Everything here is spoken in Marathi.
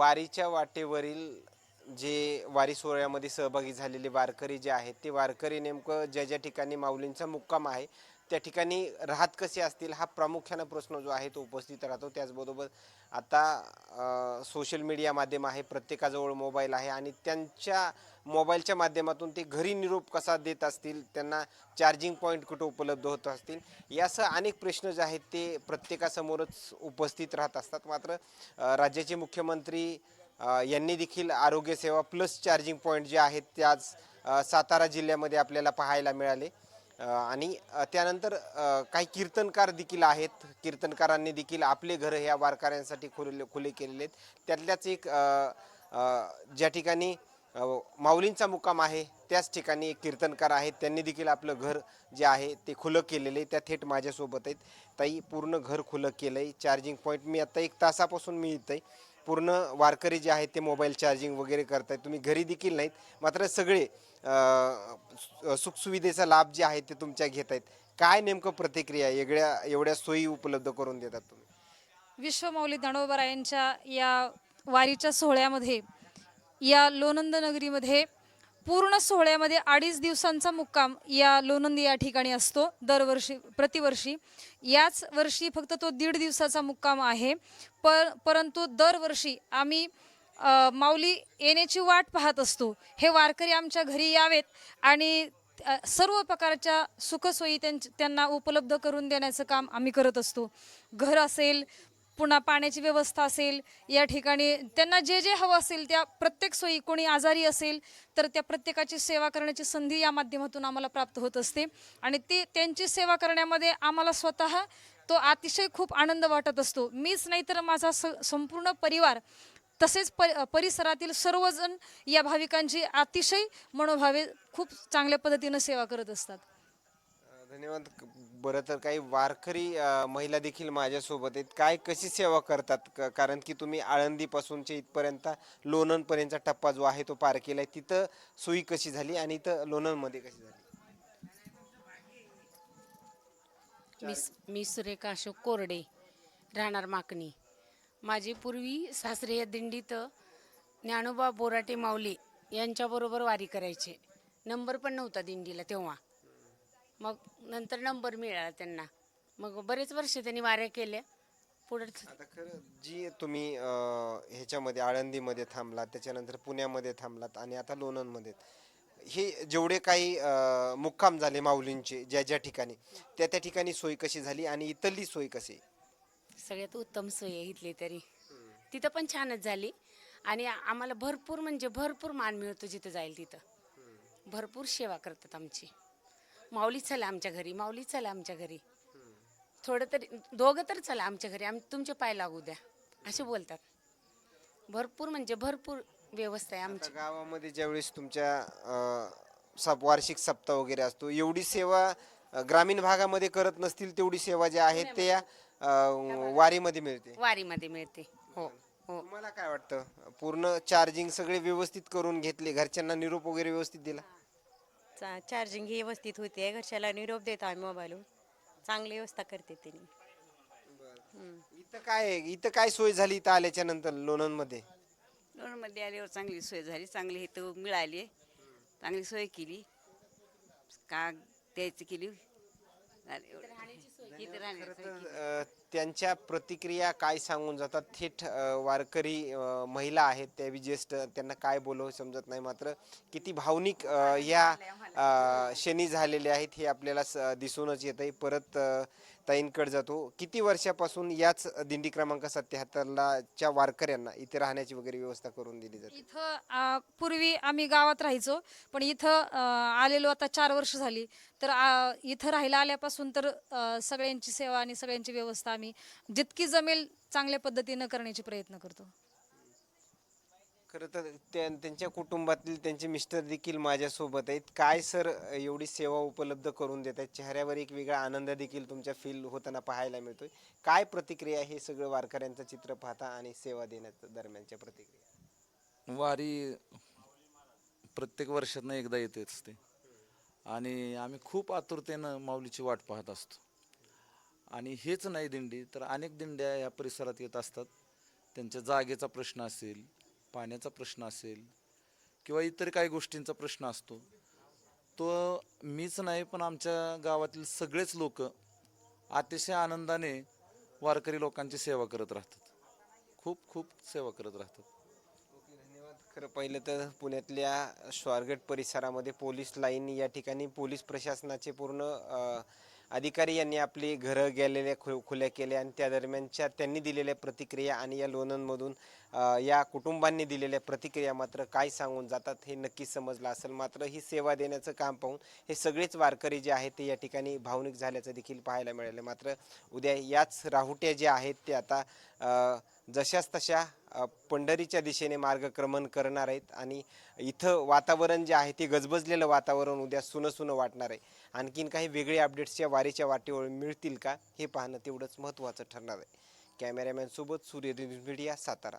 वारीच्या वाटेवरील जे वारी सोहळ्यामध्ये सहभागी झालेले वारकरी जे आहेत ते वारकरी नेमकं ज्या ज्या ठिकाणी माऊलींचा मुक्काम आहे त्या ठिकाणी राहत कसे असतील हा प्रामुख्यानं प्रश्न जो आहे तो उपस्थित राहतो. त्याचबरोबर आता सोशल मीडिया माध्यम आहे प्रत्येकाजवळ मोबाईल आहे आणि त्यांच्या मोबाईलच्या माध्यमातून ते घरी निरोप कसा देत असतील त्यांना चार्जिंग पॉईंट कुठं उपलब्ध होत असतील यासह अनेक प्रश्न जे आहेत ते प्रत्येकासमोरच उपस्थित राहत असतात. मात्र राज्याचे मुख्यमंत्री यांनी देखील आरोग्यसेवा प्लस चार्जिंग पॉईंट जे आहेत ते आज सातारा जिल्ह्यामध्ये आपल्याला पाहायला मिळाले. आणि त्यानंतर काही कीर्तनकार देखील आहेत. कीर्तनकारांनी देखील आपले घर ह्या वारकऱ्यांसाठी खुले खुले केलेले आहेत. त्यातल्याच एक ज्या ठिकाणी माऊलींचा मुक्काम आहे त्याच ठिकाणी एक कीर्तनकार आहेत. त्यांनी देखील आपलं घर जे आहे ते खुलं केलेलं आहे. त्या थेट माझ्यासोबत आहेत. ताई पूर्ण घर खुलं केलं आहे चार्जिंग पॉईंट मी आत्ता एक तासापासून मी इथं आहे पूर्ण वारकरी जे आहेत ते मोबाईल चार्जिंग वगैरे करतायत. तुम्ही घरी देखील नाहीत. मात्र सगळे सुखसुविधेचा लाभ जे आहे ते तुमच्या घेत आहेत काय नेमकं प्रतिक्रिया एवढ्या एवढ्या सोयी उपलब्ध करून देतात तुम्ही? विश्वमौली दांडोबारायांच्या या वारीच्या सोहळ्यामध्ये या लोणंद नगरीमध्ये पूर्ण सोहळ्यामध्ये अडीच दिवसांचा मुक्काम या लोणंद या ठिकाणी असतो दरवर्षी प्रतिवर्षी. याच वर्षी फक्त तो दीड दिवसाचा मुक्काम आहे. पर परंतु दरवर्षी आम्ही माऊली येण्याची वाट पाहत असतो. हे वारकरी आमच्या घरी यावेत आणि सर्व प्रकारच्या सुखसोयी त्यांच त्यांना उपलब्ध करून देण्याचं काम आम्ही करत असतो. घर असेल पुन्हा पाण्याची व्यवस्था असेल या ठिकाणी त्यांना जे जे हवं असेल त्या प्रत्येक सोयी कोणी आजारी असेल तर त्या प्रत्येकाची सेवा करण्याची संधी या माध्यमातून आम्हाला प्राप्त होत असते. आणि ती त्यांची सेवा करण्यामध्ये आम्हाला स्वतः तो अतिशय खूप आनंद वाटत असतो. मीच नाही तर माझा स संपूर्ण परिवार तसेच प परिसरातील सर्वजण या भाविकांची अतिशय मनोभावे खूप चांगल्या पद्धतीनं सेवा करत असतात. धन्यवाद. बरं तर काही वारकरी अ, महिला देखील माझ्यासोबत आहेत. काय कशी सेवा करतात? क- कारण की तुम्ही आळंदीपासूनचे इथपर्यंत लोणंदपर्यंतचा टप्पा जो आहे तो पार केलाय. तिथं सोयी कशी झाली आणि इथं लोणंदमध्ये कशी झाली? मी मी सुरेखा अशोक कोरडे राहणार माकणी. माझी पूर्वी सासरे या दिंडीत ज्ञानोबा बोराटे माऊली यांच्याबरोबर वारी करायचे. नंबर पण नव्हता दिंडीला तेव्हा. मग नंतर नंबर मिळाला त्यांना. मग बरेच वर्ष त्यांनी वाऱ्या केल्या. पुढे आता खरं जी तुम्ही अ, ह्याच्यामध्ये आळंदीमध्ये थांबलात त्याच्यानंतर पुण्यामध्ये थांबलात आणि आता लोणंदमध्ये. हे जेवढे काही अ, मुक्काम झाले माऊलींचे ज्या ज्या ठिकाणी त्या त्या ठिकाणी सोय कशी झाली आणि इथली सोय कशी? सगळ्यात उत्तम सोय आहे इथली तरी. तिथं पण छानच झाली. आणि आम्हाला भरपूर म्हणजे भरपूर मान मिळतो जिथं जाईल तिथं. भरपूर सेवा करतात आमची. माऊली चला आमच्या घरी माऊली चला आमच्या घरी. थोडं तरी दोघं तर चला आमच्या घरी आम तुमचे पाय लागू द्या. असे बोलतात. भरपूर म्हणजे भरपूर व्यवस्था आहे आमची. आता गावामध्ये ज्यावेळेस तुमच्या सप वार्षिक सप्ताह वगैरे असतो एवढी सेवा अ, ग्रामीण भागामध्ये करत नसतील तेवढी सेवा ज्या आहेत ते या अ, वारीमध्ये मिळते. वारीमध्ये मिळते. हो हो. तुम्हाला काय वाटतं? पूर्ण चार्जिंग सगळे व्यवस्थित करून घेतले घरच्यांना निरोप वगैरे व्यवस्थित दिला? चा चार्जिंग ही व्यवस्थित होते. घरच्याला निरोप देतो आम्ही मोबाईलवर चांगली व्यवस्था करते त्यांनी इथं काय आहे? इथं काय सोय झाली इथं आल्याच्यानंतर लोणंदमध्ये लोणमध्ये आल्यावर चांगली सोय झाली. चांगली इथं मिळाली. चांगली सोय केली. का द्यायची केली? झाली एवढं. अ, त्यांच्या प्रतिक्रिया काय सांगून जातात? थेट अ, वारकरी अ, महिला आहेत त्या बी ज्येष्ठ त्यांना काय बोलावं समजत नाही. मात्र किती भावनिक अ, या अ, शनी झालेले आहेत हे आपल्याला स- दिसूनच येत आहे परत अ, ताईंकडे जातो. किती वर्षापासून याच दिंडी क्रमांक सत्याहत्तरला च्या वारकऱ्यांना इथे राहण्याची वगैरे व्यवस्था करून दिली जाते? इथं अ, पूर्वी आम्ही गावात राहायचो पण इथं अ, आलेलो आता चार वर्ष झाली. तर अ, इथं राहायला आल्यापासून तर अ, सगळ्यांची सेवा आणि सगळ्यांची व्यवस्था आम्ही जितकी जमेल चांगल्या पद्धतीनं करण्याचे प्रयत्न करतो. खरं तर त्या- त्यांच्या कुटुंबातील त्यांचे मिस्टर देखील माझ्यासोबत आहेत. काय सर एवढी सेवा उपलब्ध करून देत आहेत? चेहऱ्यावर एक वेगळा आनंद देखील तुमच्या फील होताना पाहायला मिळतोय. काय प्रतिक्रिया हे सगळं वारकऱ्यांचं चित्र पाहता आणि सेवा देण्याच्या दरम्यानच्या प्रतिक्रिया? वारी प्रत्येक वर्षातनं एकदा येतेच असते आणि आम्ही खूप आतुरतेनं माऊलीची वाट पाहत असतो. आणि हेच नाही दिंडी तर अनेक दिंड्या या परिसरात येत असतात. त्यांच्या जागेचा प्रश्न असेल पाण्याचा प्रश्न असेल किंवा इतर काही गोष्टींचा प्रश्न असतो. तो मीच नाही पण आमच्या गावातील सगळेच लोक अतिशय आनंदाने वारकरी लोकांची सेवा करत राहतात. खूप खूप सेवा करत राहतात. धन्यवाद. खरं पहिलं तर पुण्यातल्या स्वारगेट परिसरामध्ये पोलीस लाईन या ठिकाणी पोलीस प्रशासनाचे पूर्ण अधिकारी यांनी आपली घरं गेलेल्या खु खुल्या केल्या आणि त्या दरम्यानच्या त्यांनी दिलेल्या प्रतिक्रिया आणि या लोणंदमधून या कुटुंबांनी दिलेल्या प्रतिक्रिया मात्र काय सांगून जातात हे नक्कीच समजलं असेल. मात्र ही सेवा देण्याचं काम पाहून हे सगळेच वारकरी जे आहेत ते या ठिकाणी भावनिक झाल्याचं देखील पाहायला मिळालं. मात्र उद्या याच राहुट्या जे आहेत ते आता जशाच तशा पंढरीच्या दिशेने मार्गक्रमण करणार आहेत आणि इथं वातावरण जे आहे ते गजबजलेलं वातावरण उद्या सुनं सुनं वाटणार आहे. आणखीन काही वेगळे अपडेट्स या वारीच्या वाटेवर मिळतील का हे पाहणं तेवढंच महत्त्वाचं ठरणार आहे. कॅमेरामॅनसोबत सूर्य न्यूज मीडिया सातारा.